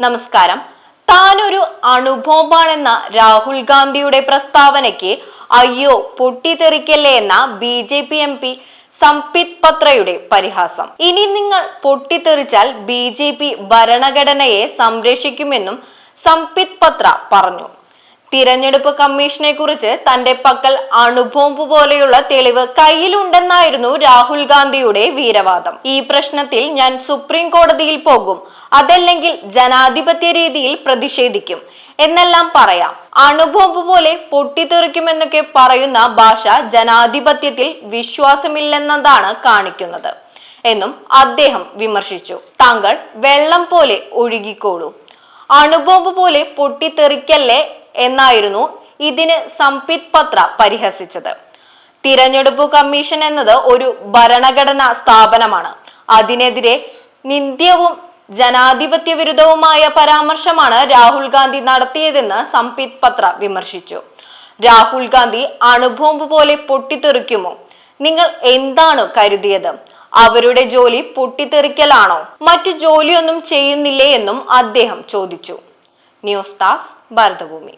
നമസ്കാരം. താനൊരു അണുബോംബാണെന്ന രാഹുൽ ഗാന്ധിയുടെ പ്രസ്താവനയ്ക്ക് അയ്യോ പൊട്ടിത്തെറിക്കല്ലേ എന്ന B J P M P Sambit പത്രയുടെ പരിഹാസം. ഇനി നിങ്ങൾ പൊട്ടിത്തെറിച്ചാൽ ബി ജെ പി ഭരണഘടനയെ സംരക്ഷിക്കുമെന്നും സംപിത് പത്ര പറഞ്ഞു. തിരഞ്ഞെടുപ്പ് കമ്മീഷനെ കുറിച്ച് തന്റെ പക്കൽ അണുബോംബ് പോലെയുള്ള തെളിവ് കയ്യിലുണ്ടെന്നായിരുന്നു രാഹുൽ ഗാന്ധിയുടെ വീരവാദം. ഈ പ്രശ്നത്തിൽ ഞാൻ സുപ്രീം കോടതിയിൽ പോകും. അതല്ലെങ്കിൽ ജനാധിപത്യ രീതിയിൽ പ്രതിഷേധിക്കും. എന്നെല്ലാം പറയാം. അണുബോംബ് പോലെ പൊട്ടിത്തെറിക്കുമെന്നൊക്കെ പറയുന്ന ഭാഷ ജനാധിപത്യത്തിൽ വിശ്വാസമില്ലെന്നതാണ് കാണിക്കുന്നത്. എന്നും അദ്ദേഹം വിമർശിച്ചു. താങ്കൾ വെള്ളം പോലെ ഒഴുകിക്കോളൂ. അണുബോംബ് പോലെ പൊട്ടിത്തെറിക്കല്ലേ എന്നായിരുന്നു ഇതിന് സംപിത് പത്ര പരിഹസിച്ചത്. തിരഞ്ഞെടുപ്പ് കമ്മീഷൻ എന്നത് ഒരു ഭരണഘടനാ സ്ഥാപനമാണ്. അതിനെതിരെ നിന്ദ്യവും ജനാധിപത്യ വിരുദ്ധവുമായ പരാമർശമാണ് രാഹുൽ ഗാന്ധി നടത്തിയതെന്ന് സംപിത് പത്ര വിമർശിച്ചു. രാഹുൽ ഗാന്ധി അണുബോംബ് പോലെ പൊട്ടിത്തെറിക്കുമോ? നിങ്ങൾ എന്താണ് കരുതിയത്? അവരുടെ ജോലി പൊട്ടിത്തെറിക്കലാണോ? മറ്റു ജോലിയൊന്നും ചെയ്യുന്നില്ലേ എന്നും അദ്ദേഹം ചോദിച്ചു. News task Bharathabhoomi.